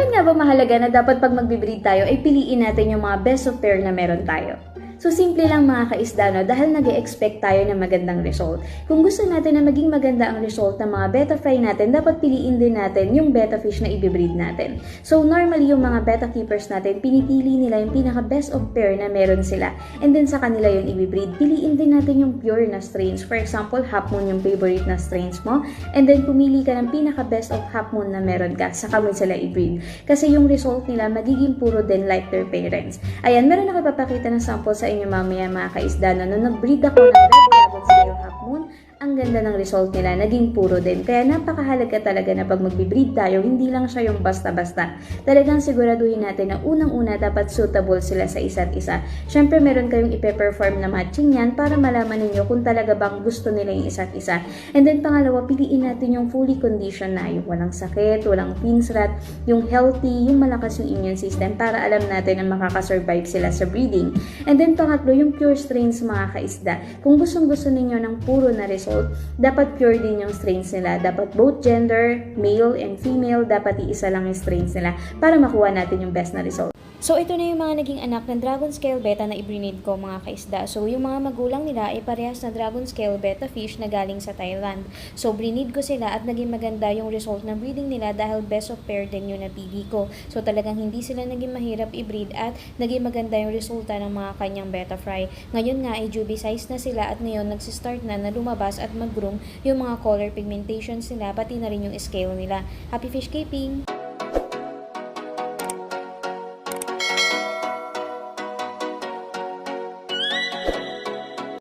nga ba mahalaga na dapat pag magbe-breed tayo ay piliin natin yung mga best of pair na meron tayo? So, simple lang mga kaisda, no? Dahil nag expect tayo ng magandang result. Kung gusto natin na maging maganda ang result ng mga beta fry natin, dapat piliin din natin yung beta fish na i-breed natin. So, normally yung mga beta keepers natin, pinipili nila yung pinaka best of pair na meron sila. And then sa kanila yung i-breed. Piliin din natin yung pure na strains. For example, half moon yung favorite na strains mo. And then pumili ka ng pinaka best of half moon na meron ka. Saka mo sila i-breed. Kasi yung result nila magiging puro din like their parents. Ayan, meron ako ipapakita ng sample sa inyo mamaya mga kaisda na nung nag-breed ako ng Red Dragon Snail Half Moon, ang ganda ng result nila, naging puro din. Kaya napakahalaga talaga na pag magbe-breed tayo, hindi lang siya yung basta-basta. Talagang siguraduhin natin na unang-una dapat suitable sila sa isa't isa. Siyempre meron kayong ipe-perform na matching yan para malaman ninyo kung talaga bang gusto nila yung isa't isa. And then pangalawa, piliin natin yung fully conditioned na, yung walang sakit, walang pins rat, yung healthy, yung malakas yung immune system para alam natin na makakasurvive sila sa breeding. And then pangatlo, yung pure strains mga kaisda. Kung gustong gusto ninyo ng puro na result, dapat pure din yung strains nila. Dapat both gender, male and female, dapat iisa lang yung strains nila para makuha natin yung best na result. So, ito na yung mga naging anak ng Dragon Scale Beta na ibrinid ko mga kaisda. So, yung mga magulang nila ay parehas na Dragon Scale Beta fish na galing sa Thailand. So, brinid ko sila at naging maganda yung result ng breeding nila dahil best of pair din yung napili ko. So, talagang hindi sila naging mahirap i-breed at naging maganda yung resulta ng mga kanyang beta fry. Ngayon nga ay juby size na sila at ngayon nagsistart na na lumabas at mag-groom yung mga color pigmentations nila pati na rin yung scale nila. Happy fish keeping!